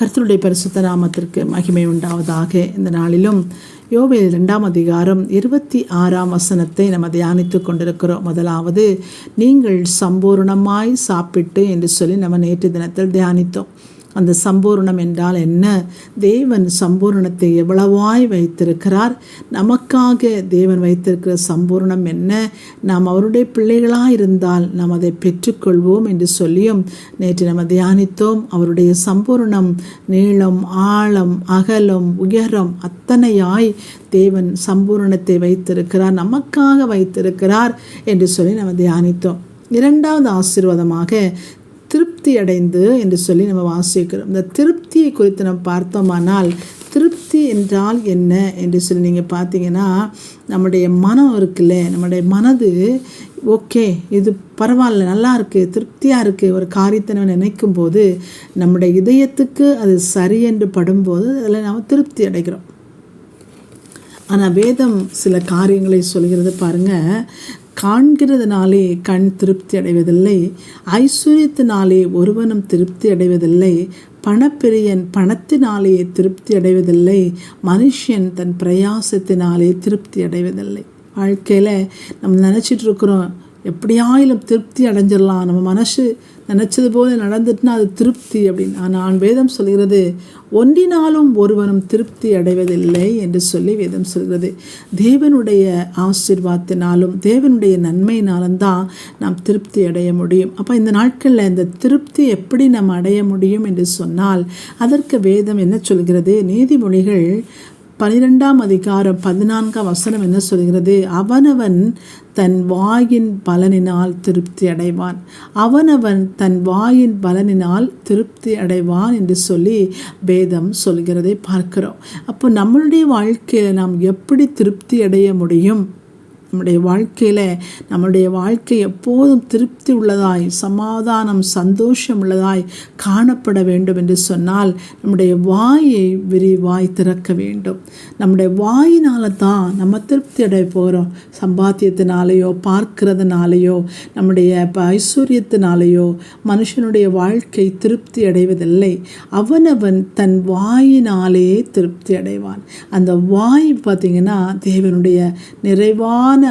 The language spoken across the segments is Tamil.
கர்த்தருடைய பரிசுத்த நாமத்திற்கு மகிமை உண்டாவதாக. இந்த நாளிலும் யோவேல் இரண்டாம் அதிகாரம் இருபத்தி ஆறாம் வசனத்தை நம்ம தியானித்து கொண்டிருக்கிறோம். முதலாவது நீங்கள் சம்பூர்ணமாய் சாப்பிட்டு என்று சொல்லி நம்ம நேற்று தினத்தில் தியானித்தோம். அந்த சம்பூர்ணம் என்றால் என்ன? தேவன் சம்பூர்ணத்தை எவ்வளவாய் வைத்திருக்கிறார்? நமக்காக தேவன் வைத்திருக்கிற சம்பூர்ணம் என்ன? நாம் அவருடைய பிள்ளைகளாக இருந்தால் நாம் அதை பெற்றுக்கொள்வோம் என்று சொல்லியும் நேற்று நம்ம தியானித்தோம். அவருடைய சம்பூர்ணம் நீளம் ஆழம் அகலம் உயரம் அத்தனையாய் தேவன் சம்பூர்ணத்தை வைத்திருக்கிறார் நமக்காக வைத்திருக்கிறார் என்று சொல்லி நம்ம தியானித்தோம். இரண்டாவது ஆசீர்வாதமாக திருப்தி அடைந்து என்று சொல்லி நம்ம வாசிக்கிறோம். இந்த திருப்தியை குறித்து நம்ம பார்த்தோமானால் திருப்தி என்றால் என்ன என்று சொல்லி நீங்கள் பார்த்தீங்கன்னா நம்முடைய மனம் இருக்குல்ல நம்முடைய மனது ஓகே இது பரவாயில்ல நல்லா இருக்குது திருப்தியாக இருக்குது ஒரு காரியத்தை நம்ம நினைக்கும் போது நம்முடைய இதயத்துக்கு அது சரி என்று படும்போது அதில் நாம் திருப்தி அடைகிறோம். ஆனால் வேதம் சில காரியங்களை சொல்கிறது பாருங்கள் காண்கிறதுனாலே கண் திருப்தி அடைவதில்லை. ஐஸ்வர்யத்தினாலே ஒருவனும் திருப்தி அடைவதில்லை. பணப்பிரியன் பணத்தினாலே திருப்தி அடைவதில்லை. மனுஷன் தன் பிரயாசத்தினாலே திருப்தி அடைவதில்லை. வாழ்க்கையில் நம்ம நினச்சிட்டு இருக்கிறோம் எப்படியாயிலும் திருப்தி அடைஞ்சிடலாம். நம்ம மனசு நினச்சது போல நடந்துட்டுனா அது திருப்தி அப்படின்னு. ஆனால் வேதம் சொல்கிறது ஒன்றினாலும் ஒருவனும் திருப்தி அடைவதில்லை என்று சொல்லி வேதம் சொல்கிறது. தேவனுடைய ஆசிர்வாதத்தினாலும் தேவனுடைய நன்மையினாலும் தான் நாம் திருப்தி அடைய முடியும். அப்போ இந்த நாட்களில் இந்த திருப்தி எப்படி நாம் அடைய முடியும் என்று சொன்னால் அதற்கு வேதம் என்ன சொல்கிறது? நீதிமொழிகள் பனிரெண்டாம் அதிகாரம் பதினான்காம் வசனம் என்ன சொல்கிறது? அவனவன் தன் வாயின் பலனினால் திருப்தி அடைவான். அவனவன் தன் வாயின் பலனினால் திருப்தி அடைவான் என்று சொல்லி வேதம் சொல்கிறதை பார்க்கிறோம். அப்போ நம்மளுடைய வாழ்க்கையில் நாம் எப்படி திருப்தி அடைய முடியும்? நம்முடைய வாழ்க்கையில் நம்முடைய வாழ்க்கை எப்போதும் திருப்தி உள்ளதாய் சமாதானம் சந்தோஷம் உள்ளதாய் காணப்பட வேண்டும் என்று சொன்னால் நம்முடைய வாயை விரிவாய் திறக்க வேண்டும். நம்முடைய வாயினால தான் நம்ம திருப்தி அடைய போகிறோம் சம்பாத்தியத்தினாலேயோ பார்க்கிறதுனாலேயோ நம்முடைய ஐஸ்வர்யத்தினாலேயோ மனுஷனுடைய வாழ்க்கை திருப்தி அடைவதில்லை. அவனவன் தன் வாயினாலே திருப்தி அடைவான். அந்த வாய் பார்த்திங்கன்னா தேவனுடைய நிறைவான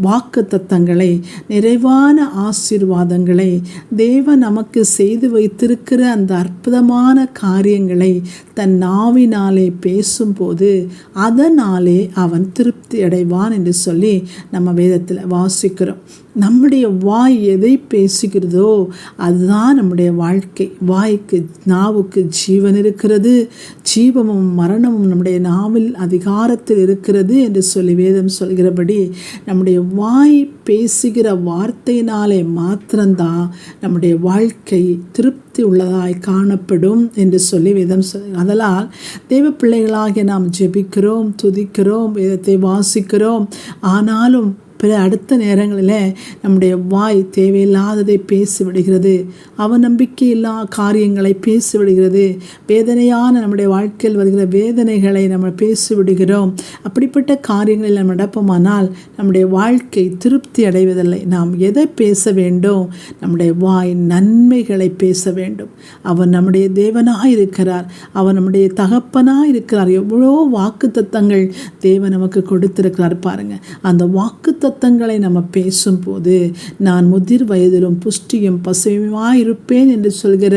வாக்கு தத்தங்களை நிறைவான ஆசீர்வாதங்களை தேவன் நமக்கு செய்து வைத்திருக்கிற அந்த அற்புதமான காரியங்களை தன் நாவினாலே பேசும்போது அதனாலே அவன் திருப்தி அடைவான் என்று சொல்லி நம்ம வேதத்தில் வாசிக்கிறோம். நம்முடைய வாய் எதை பேசுகிறதோ அதுதான் நம்முடைய வாழ்க்கை. வாய்க்கு நாவுக்கு ஜீவன் இருக்கிறது. ஜீவமும் மரணமும் நம்முடைய நாவில் அதிகாரத்தில் இருக்கிறது என்று சொல்லி வேதம் சொல்கிறபடி நம்முடைய வாய் பேசுகிற வார்த்தையினாலே மாத்திரம்தான் நம்முடைய வாழ்க்கை திருப்தி உள்ளதாய் காணப்படும் என்று சொல்லி வேதம் சொல் அதனால் தெய்வ பிள்ளைகளாகிய நாம் ஜெபிக்கிறோம் துதிக்கிறோம் வேதத்தை வாசிக்கிறோம். ஆனாலும் பிற அடுத்த நேரங்களில் நம்முடைய வாய் தேவையில்லாததை பேசிவிடுகிறது. அவநம்பிக்கையில்லா காரியங்களை பேசிவிடுகிறது. வேதனையான நம்முடைய வாழ்க்கையில் வருகிற வேதனைகளை நம்ம பேசிவிடுகிறோம். அப்படிப்பட்ட காரியங்களில் நம்ம நடப்போமானால் நம்முடைய வாழ்க்கை திருப்தி அடைவதில்லை. நாம் எதை பேச வேண்டும்? நம்முடைய வாய் நன்மைகளை பேச வேண்டும். அவன் நம்முடைய தேவனாக இருக்கிறார் அவன் நம்முடைய தகப்பனாக இருக்கிறார் எவ்வளோ வாக்கு தத்தங்கள் தேவன் நமக்கு கொடுத்திருக்கிறார் பாருங்கள் அந்த வாக்கு தத்தங்களை நம்ம பேசும்போது நான் முதிர் வயதிலும் புஷ்டியும் பசுமையுமாய் இருப்பேன் என்று சொல்கிற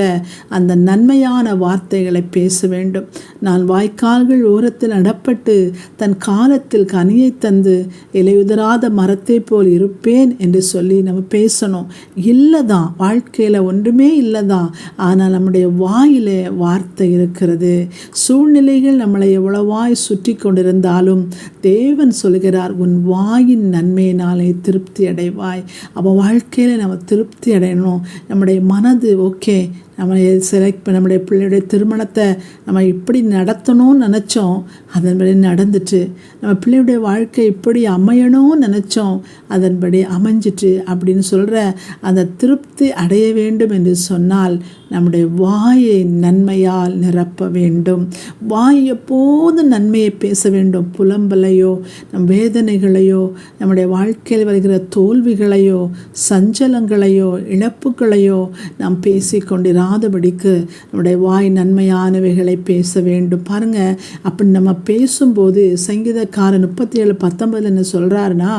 அந்த நன்மையான வார்த்தைகளை பேச வேண்டும். நான் வாய்க்கால்கள் ஓரத்தில் நடப்பட்டு தன் காலத்தில் கனியை தந்து இலையுதராத மரத்தை போல் இருப்பேன் என்று சொல்லி நம்ம பேசணும். இல்லைதான் வாழ்க்கையில் ஒன்றுமே இல்லைதான் ஆனால் நம்முடைய வாயில வார்த்தை இருக்கிறது. சூழ்நிலைகள் நம்மளை எவ்வளவாய் சுற்றி கொண்டிருந்தாலும் தேவன் சொல்கிறார் உன் வாயின் நன்மை கிருபையினாலே திருப்தி அடைவாய் அப்போ வாழ்க்கையில் நம்ம திருப்தி அடையணும் நம்முடைய மனது ஓகே நம்ம செலக்ட் நம்முடைய பிள்ளையுடைய திருமணத்தை நம்ம இப்படி நடத்தணும்னு நினச்சோம் அதன்படி நடந்துட்டு நம்ம பிள்ளையுடைய வாழ்க்கை இப்படி அமையணும்னு நினச்சோம் அதன்படி அமைஞ்சிட்டு அப்படின்னு சொல்கிற அந்த திருப்தி அடைய வேண்டும் என்று சொன்னால் நம்முடைய வாயை நன்மையால் நிரப்ப வேண்டும். வாய் எப்போதும் நன்மையை பேச வேண்டும். புலம்பலையோ நம் வேதனைகளையோ நம்முடைய வாழ்க்கையில் வருகிற தோல்விகளையோ சஞ்சலங்களையோ இழப்புகளையோ நாம் பேசிக்கொண்டிருக்கோம் இல்லாதபடிக்கு நம்முடைய வாய் நன்மையானவைகளை பேச வேண்டும். பாருங்க அப்படி நம்ம பேசும்போது சங்கீதக்காரன் முப்பத்தி ஏழு பத்தொன்பதுல என்ன சொல்றாருன்னா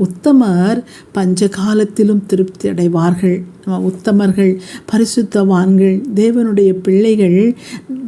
உத்தமர் பஞ்சகாலத்திலும் திருப்தி அடைவார்கள். நம்ம உத்தமர்கள் பரிசுத்தவான்கள் தேவனுடைய பிள்ளைகள்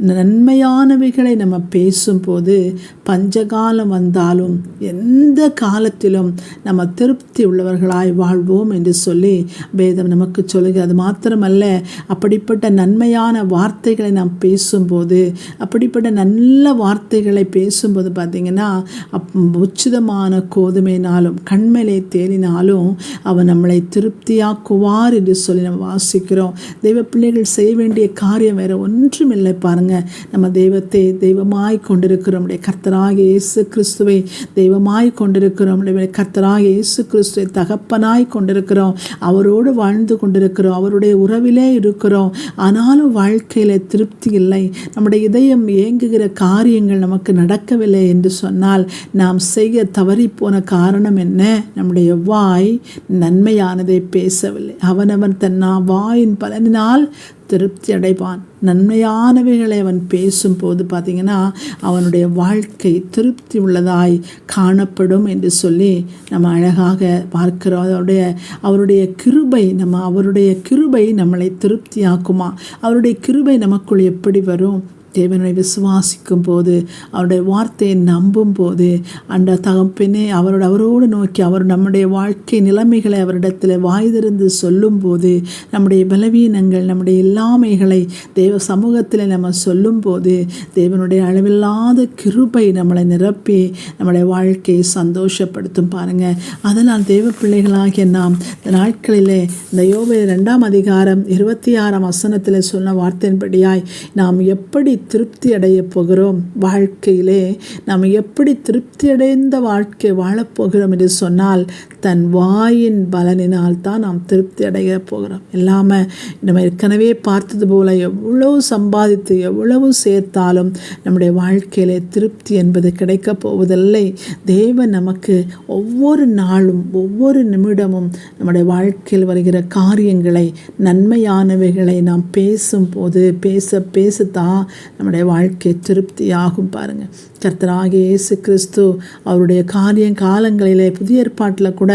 நன்மையானவைகளை நம்ம பேசும்போது பஞ்சகாலம் வந்தாலும் எந்த காலத்திலும் நம்ம திருப்தி உள்ளவர்களாய் வாழ்வோம் என்று சொல்லி வேதம் நமக்கு சொல்லுகிறது அது மாத்திரமல்ல அப்படிப்பட்ட நன்மையான வார்த்தைகளை நாம் பேசும்போது அப்படிப்பட்ட நல்ல வார்த்தைகளை பேசும்போது பார்த்திங்கன்னா அப் உச்சிதமான கோதுமைனாலும் மேலே தேனினாலும் அவன் நம்மளை திருப்தியாக்குவார் என்று சொல்லி நம்ம வாசிக்கிறோம். தெய்வ பிள்ளைகள் செய்ய வேண்டிய காரியம் வேறு ஒன்றுமில்லை பாருங்கள் நம்ம தெய்வத்தை தெய்வமாய் கொண்டிருக்கிறோம். நம்முடைய கர்த்தராக இயேசு கிறிஸ்துவை தெய்வமாய் கொண்டிருக்கிறோம். நம்முடைய கர்த்தராக இயேசு கிறிஸ்துவை தகப்பனாய் கொண்டிருக்கிறோம். அவரோடு வாழ்ந்து கொண்டிருக்கிறோம். அவருடைய உறவிலே இருக்கிறோம். ஆனாலும் வாழ்க்கையில் திருப்தி இல்லை. நம்முடைய இதயம் ஏங்குகிற காரியங்கள் நமக்கு நடக்கவில்லை என்று சொன்னால் நாம் செய்ய தவறி போன காரணம் என்ன? நம்முடைய வாய் நன்மையானதை பேசவில்லை. அவனவன் தன் வாயின் பலனினால் திருப்தி அடைவான். நன்மையானவைகளை அவன் பேசும்போது பார்த்திங்கன்னா அவனுடைய வாழ்க்கை திருப்தி உள்ளதாய் காணப்படும் என்று சொல்லி நம்ம அழகாக பார்க்கிறோம். அவருடைய அவருடைய கிருபை நம்ம அவருடைய கிருபை நம்மளை திருப்தியாக்குமா? அவருடைய கிருபை நமக்குள் எப்படி வரும்? தேவனை விசுவாசிக்கும் போது அவருடைய வார்த்தையை நம்பும் போது அந்த தகப்பினே அவரோட அவரோடு நோக்கி அவர் நம்முடைய வாழ்க்கை நிலைமைகளை அவரிடத்தில் வாய்திருந்து சொல்லும்போது நம்முடைய பலவீனங்கள் நம்முடைய இல்லாமைகளை தேவ சமூகத்தில் நம்ம சொல்லும்போது தேவனுடைய அளவில்லாத கிருபை நம்மளை நிரப்பி நம்முடைய வாழ்க்கையை சந்தோஷப்படுத்தும் பாருங்கள் அதனால் தேவ பிள்ளைகளாகிய நாம் இந்த நாட்களிலே இந்த யோபை ரெண்டாம் அதிகாரம் இருபத்தி ஆறாம் வசனத்தில் சொன்ன வார்த்தையின்படியாய் நாம் எப்படி திருப்தி அடைய போகிறோம். வாழ்க்கையிலே நாம் எப்படி திருப்தி அடைந்த வாழ்க்கை வாழப்போகிறோம் என்று சொன்னால் தன் வாயின் பலனினால் தான் நாம் திருப்தி அடைய போகிறோம். இல்லாமல் நம்ம ஏற்கனவே பார்த்தது போல எவ்வளவு சம்பாதித்து எவ்வளவு சேர்த்தாலும் நம்முடைய வாழ்க்கையிலே திருப்தி என்பது கிடைக்கப் போவதில்லை. தேவன் நமக்கு ஒவ்வொரு நாளும் ஒவ்வொரு நிமிடமும் நம்முடைய வாழ்க்கையில் வருகிற காரியங்களை நன்மையானவைகளை நாம் பேசும்போது பேச பேசத்தான் நம்முடைய வாழ்க்கை திருப்தியாகும் பாருங்கள் கர்த்தராக இயேசு கிறிஸ்து அவருடைய காரியம் காலங்களிலே புதிய ஏற்பாட்டில் கூட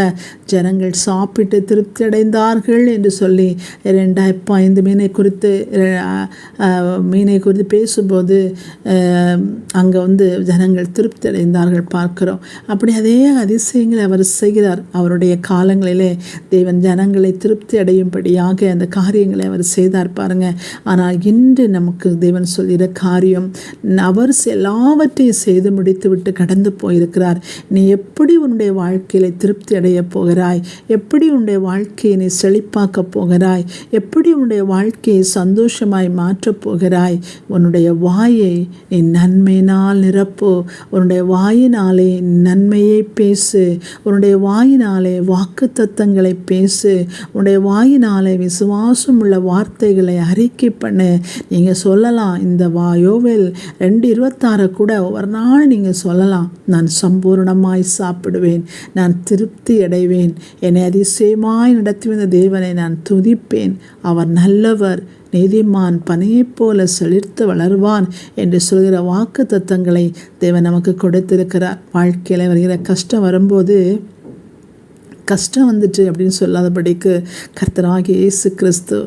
ஜனங்கள் சாப்பிட்டு திருப்தி அடைந்தார்கள் என்று சொல்லி ரெண்டாயிரப்பா ஐந்து மீனை குறித்து மீனை குறித்து பேசும்போது அங்கே வந்து ஜனங்கள் திருப்தி அடைந்தார்கள் பார்க்கிறோம். அப்படி அதே அதிசயங்களை அவர் செய்கிறார். அவருடைய காலங்களிலே தேவன் ஜனங்களை திருப்தி அடையும்படியாக அந்த காரியங்களை அவர் செய்தார் பாருங்க. ஆனால் இன்று நமக்கு தேவன் சொல்லியிருக்க காரியம். அவர் எல்லாவற்றையும் செய்து முடித்துவிட்டு கடந்து போயிருக்கிறார். நீ எப்படி உன்னுடைய வாழ்க்கையில திருப்தி அடைய போகிறாய்? எப்படி உன்னுடைய வாழ்க்கையை நீ செழிப்பாக்க போகிறாய்? எப்படி உன்னுடைய வாழ்க்கையை சந்தோஷமாய் மாற்றப் போகிறாய்? உன்னுடைய வாயை நீ நன்மையினால் நிரப்பு. உன்னுடைய வாயினாலே நன்மையை பேசு. உன்னுடைய வாயினாலே வாக்கு தத்தங்களை பேசு. உன்னுடைய வாயினாலே விசுவாசம் உள்ள வார்த்தைகளை அறிக்கை பண்ணு. நீங்கள் சொல்லலாம் இந்த வா யோவேல் ரெண்டு இருபத்தாறு கூட ஒவ்வொரு நாள் நீங்கள் சொல்லலாம் நான் சம்பூர்ணமாய் சாப்பிடுவேன் நான் திருப்தி அடைவேன். என்னை அதிசயமாய் நடத்தி வந்த தேவனை நான் துதிப்பேன். அவர் நல்லவர் நீதிமான் பனையைப் போல செழித்து வளர்வான் என்று சொல்கிற வாக்கு தத்தங்களை தேவன் நமக்கு கொடுத்திருக்கிறார். வாழ்க்கையில் வருகிற கஷ்டம் வரும்போது கஷ்டம் வந்துட்டு அப்படின்னு சொல்லாதபடிக்கு கர்த்தராகி இயேசு கிறிஸ்து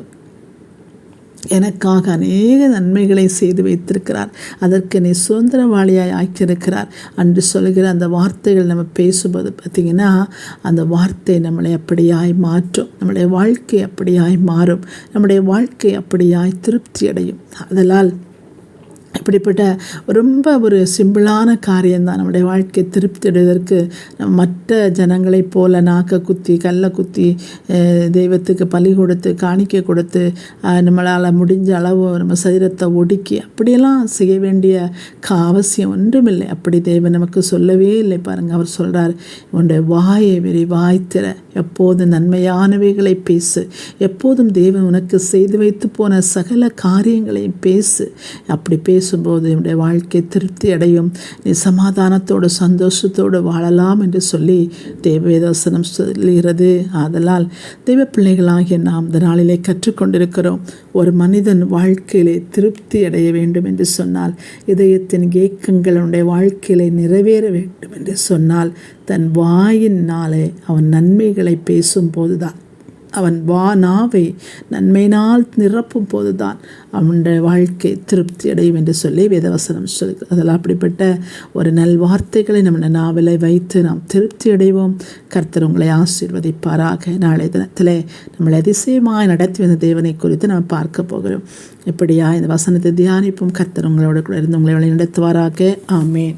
எனக்காக அநேக நன்மைகளை செய்து வைத்திருக்கிறார். அதற்கு நீ சுதந்திரவாளியாய் ஆக்கியிருக்கிறார். அன்று சொல்கிற அந்த வார்த்தைகள் நம்ம பேசும்போது பார்த்திங்கன்னா அந்த வார்த்தை நம்மளை அப்படியாய் மாற்றும். நம்முடைய வாழ்க்கை அப்படியாய் மாறும். நம்முடைய வாழ்க்கை அப்படியாய் திருப்தி அடையும் அதனால் இப்படிப்பட்ட ரொம்ப ஒரு சிம்பிளான காரியம்தான் நம்முடைய வாழ்க்கையை திருப்தி அடைவதற்கு மற்ற ஜனங்களைப் போல நாக்க குத்தி கல்லை குத்தி தெய்வத்துக்கு பலி கொடுத்து காணிக்க கொடுத்து நம்மளால் முடிஞ்ச அளவு நம்ம சரீரத்தை ஒடுக்கி அப்படியெல்லாம் செய்ய வேண்டிய அவசியம் ஒன்றுமில்லை. அப்படி தெய்வம் நமக்கு சொல்லவே இல்லை. பாருங்கள் அவர் சொல்கிறார் உன்னுடைய வாயை விரிவாய் வாய்த்திற எப்போதும் நன்மையானவைகளை பேசு. எப்போதும் தெய்வம் உனக்கு செய்து வைத்து போன சகல காரியங்களையும் பேசு. அப்படி பேச பேசும்போது என்னுடைய வாழ்க்கை திருப்தி அடையும். நீ சமாதானத்தோடு சந்தோஷத்தோடு வாழலாம் என்று சொல்லி தேவவேதவசனம் சொல்கிறது ஆதலால் தெய்வ பிள்ளைகளாகிய நாம் இந்த நாளிலே கற்றுக்கொண்டிருக்கிறோம். ஒரு மனிதன் வாழ்க்கையிலே திருப்தி அடைய வேண்டும் என்று சொன்னால் இதயத்தின் ஏக்கங்களுடைய வாழ்க்கையிலே நிறைவேற வேண்டும் என்று சொன்னால் தன் வாயினாலே அவன் நன்மைகளை பேசும்போதுதான். அவன் வா நாவை நன்மையினால் நிரப்பும் போதுதான் அவனுடைய வாழ்க்கை திருப்தி அடையும் என்று சொல்லி வேதவசனம் சொல்லி அதில் அப்படிப்பட்ட ஒரு நல் வார்த்தைகளை நம்ம நாவலை வைத்து நாம் திருப்தி அடைவோம். கர்த்தர் உங்களை ஆசீர்வதிப்பாராக. நாளை தினத்தில் நம்மளை அதிசயமாக நடத்தி வந்த தேவனை குறித்து நாம் பார்க்க போகிறோம். இப்படியா இந்த வசனத்தை தியானிப்போம். கர்த்தர் உங்களோட கூட இருந்து உங்களை வழி நடத்துவாராக ஆமேன்.